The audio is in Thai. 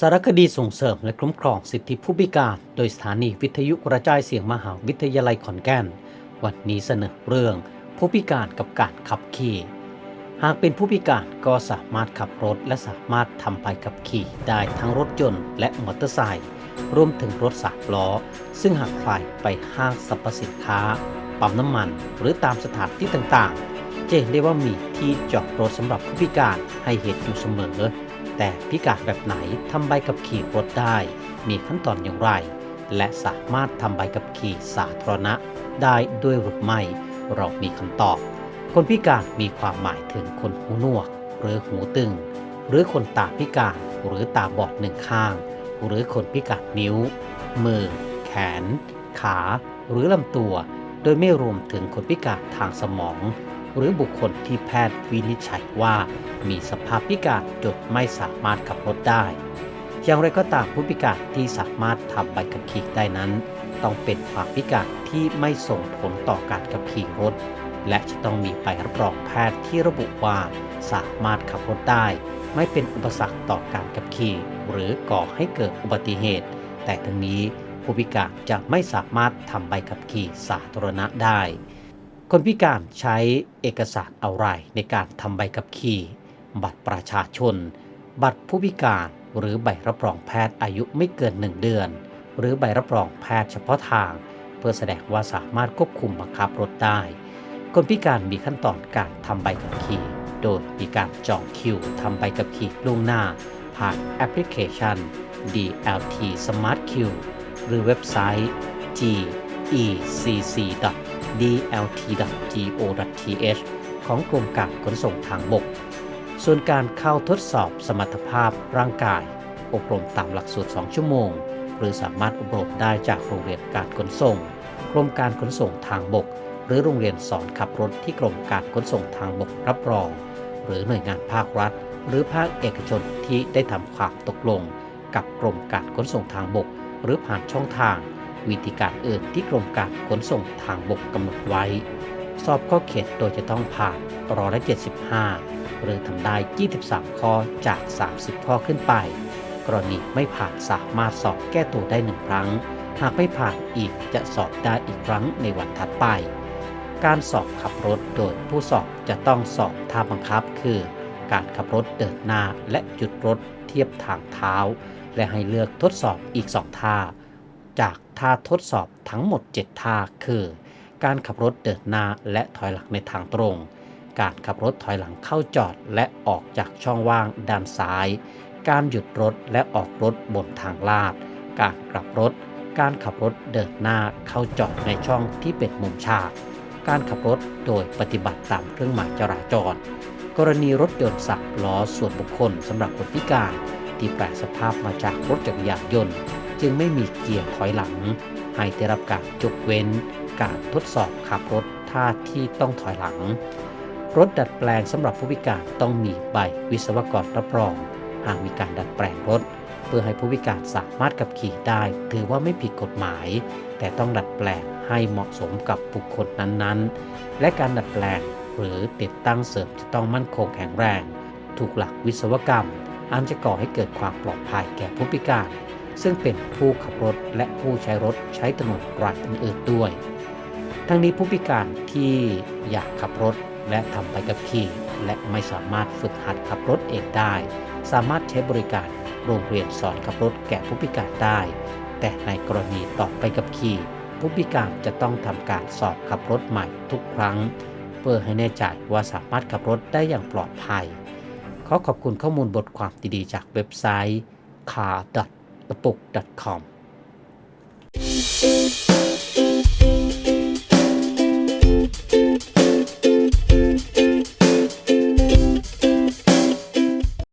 สารคดีส่งเสริมและคุ้มครองสิทธิผู้พิการ โดยสถานีวิทยุกระจายเสียงมหาวิทยาลัยขอนแก่น วันนี้เสนอเรื่อง ผู้พิการกับการขับขี่ หากเป็นผู้พิการก็สามารถขับรถและสามารถทำใบขับขี่ได้ทั้งรถยนต์และมอเตอร์ไซค์รวมถึงรถสามล้อ ซึ่งหากใครไปห้างสรรพสินค้า ปั๊มน้ำมัน หรือตามสถานที่ต่างๆ จะเห็นได้ว่ามีที่จอดรถสำหรับผู้พิการให้เห็นอยู่เสมอ แต่พิการแบบไหนทำใบขับขี่รถได้ มีขั้นตอนอย่างไร และสามารถทำใบขับขี่สาธารณะได้ด้วยหรือไม่เรามีคำตอบ คนพิการมีความหมายถึงคนหูหนวก หรือหูตึง หรือคนตาพิการหรือตาบอดหนึ่งข้าง หรือคนพิการนิ้ว มือ แขน ขา หรือลำตัว โดยไม่รวมถึงคนพิการทางสมอง หรือบุคคลที่แพทย์วินิจฉัยว่า มีสภาพพิการจนไม่สามารถขับรถได้ อย่างไรก็ตามผู้พิการที่สามารถทำใบขับขี่ได้นั้น ต้องเป็นความพิการที่ไม่ส่งผลต่อการขับขี่รถ และจะต้องมีใบรับรองแพทย์ที่ระบุว่าสามารถขับรถได้ ไม่เป็นอุปสรรคต่อการขับขี่ หรือก่อให้เกิดอุบัติเหตุ แต่ทั้งนี้ผู้พิการจะไม่สามารถทำใบขับขี่สาธารณะได้ คนพิการใช้เอกสารอะไรในการทำใบขับขี่ บัตรประชาชน บัตรผู้พิการหรือใบรับรองแพทย์อายุไม่เกิน 1 เดือน หรือใบรับรองแพทย์เฉพาะทาง เพื่อแสดงว่าสามารถควบคุมบังคับรถได้ คนพิการมีขั้นตอนการทำใบขับขี่ โดยมีการจองคิวทำใบขับขี่ล่วงหน้า ผ่านแอปพลิเคชัน DLT Smart Q หรือเว็บไซต์ GECC dlt.go.th ของกรมการขนส่งทางบก ส่วนการเข้าทดสอบสมรรถภาพร่างกาย อบรมตามหลักสูตร 2 ชั่วโมง หรือสามารถอบรมได้จากโรงเรียนการขนส่ง กรมการขนส่งทางบก หรือโรงเรียนสอนขับรถที่กรมการขนส่งทางบกรับรอง หรือหน่วยงานภาครัฐ หรือภาคเอกชนที่ได้ทำความตกลง กับกรมการขนส่งทางบก หรือผ่านช่องทาง วิธีการอื่นที่กรมการขนส่งทางบกกำหนดไว้ สอบข้อเขียนโดยจะต้องผ่านร้อยละ75 หรือทำได้ 23 ข้อจาก 30 ข้อขึ้นไป กรณีไม่ผ่านสามารถสอบแก้ตัวได้หนึ่งครั้ง หากไม่ผ่านอีกจะสอบได้อีกครั้งในวันถัดไป การสอบขับรถโดยผู้สอบจะต้องสอบท่าบังคับคือการขับรถเดินหน้าและหยุดรถเทียบทางเท้า และให้เลือกทดสอบอีก2ท่า จากท่าทดสอบทั้งหมด 7 ท่าคือ การขับรถเดินหน้าและถอยหลังในทางตรง การขับรถถอยหลังเข้าจอดและออกจากช่องว่างด้านซ้าย การหยุดรถและออกรถบนทางลาด การกลับรถ การขับรถเดินหน้าเข้าจอดในช่องที่เป็นมุมฉาก การขับรถโดยปฏิบัติตามเครื่องหมายจราจร กรณีรถยนต์สับล้อส่วนบุคคลสำหรับคนพิการที่แปลสภาพมาจากรถจักรยานยนต์ จึงไม่มีเกียร์ถอยหลัง ให้ได้รับการยกเว้น การทดสอบขับรถท่าที่ต้องถอยหลัง รถดัดแปลงสำหรับผู้พิการต้องมีใบวิศวกรรับรอง หากมีการดัดแปลงรถ เพื่อให้ผู้พิการสามารถขับขี่ได้ ถือว่าไม่ผิดกฎหมาย แต่ต้องดัดแปลงให้เหมาะสมกับบุคคลนั้นๆ และการดัดแปลงหรือติดตั้งเสริมจะต้องมั่นคงแข็งแรง ถูกหลักวิศวกรรมอันจะก่อให้เกิดความปลอดภัยแก่ผู้พิการ ซึ่งเป็นผู้ขับรถและผู้ใช้รถใช้ถนนรายอื่นๆด้วย ทั้งนี้ผู้พิการที่อยากขับรถและทำใบขับขี่ และไม่สามารถฝึกหัดขับรถเองได้ สามารถใช้บริการโรงเรียนสอนขับรถแก่ผู้พิการได้ แต่ในกรณีต่อไปกับขี่ผู้พิการจะต้องทำการสอบขับรถใหม่ทุกครั้ง เพื่อให้แน่ใจว่าสามารถขับรถได้อย่างปลอดภัย ขอขอบคุณข้อมูลบทความดีๆ จากเว็บไซต์ car. TheBook.com.